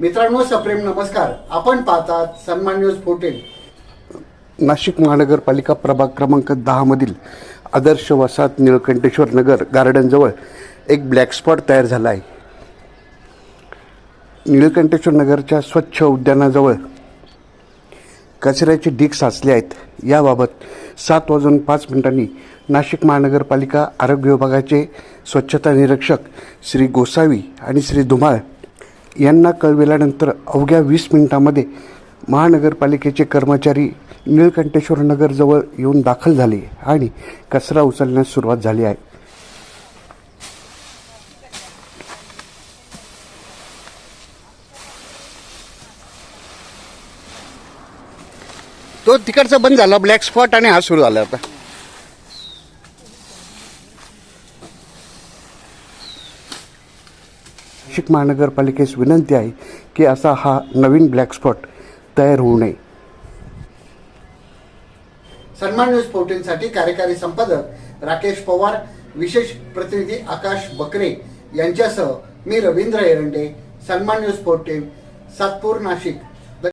मित्रांनो सप्रेम नमस्कार. आपण पाहतात सन्मान न्यूज फोर्टीन. नाशिक महानगरपालिका प्रभाग क्रमांक दहामधील आदर्श वसाहत निळकंठेश्वर नगर गार्डनजवळ एक ब्लॅक स्पॉट तयार झाला आहे. निळकंठेश्वर नगरच्या स्वच्छ उद्यानाजवळ कचऱ्याचे ढीग साचले आहेत. याबाबत सात वाजून पाच मिनिटांनी नाशिक महानगरपालिका आरोग्य विभागाचे स्वच्छता निरीक्षक श्री गोसावी आणि श्री धुमाळ यांना कळविल्यानंतर अवघ्या वीस मिनिटांमध्ये महानगरपालिकेचे कर्मचारी निळकंठेश्वर नगरजवळ येऊन दाखल झाले आणि कचरा उचलण्यास सुरुवात झाली आहे. तो तिकडचा बंद झाला ब्लॅक स्पॉट आणि हा सुरू झाला आता. नाशिक महानगरपालिकेस विनंती आहे की असा हा नवीन ब्लॅक स्पॉट तयार होऊ नये. सन्मान न्यूज फोर्टीनसाठी कार्यकारी संपादक राकेश पवार विशेष प्रतिनिधी आकाश बकरे यांच्यासह मी रवींद्र एरंडे सन्मान न्यूज फोर्टीन सातपूर नाशिक.